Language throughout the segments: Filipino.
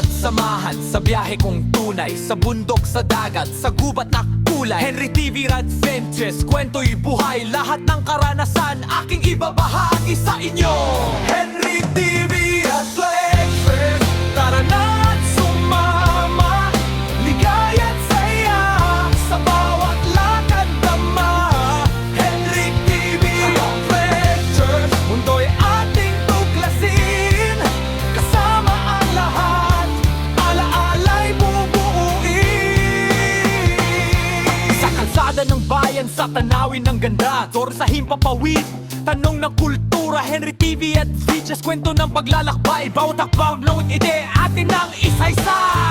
at samahan sa biyahe kong tunay. Sa bundok, sa dagat, sa gubat na kulay. Henry TV Rad Sanchez, kwento'y buhay. Lahat ng karanasan, aking ibabahagi sa inyo. ganda ng bayan sa tanawin ng ganda. Toro sa himpapawid, tanong ng kultura Henry TV at Vichas, kwento ng paglalakbay. Bawat akbang, lungit ide, atin ang isa-isa.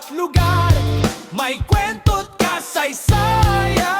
bawat lugar. May kwento't kasaysayan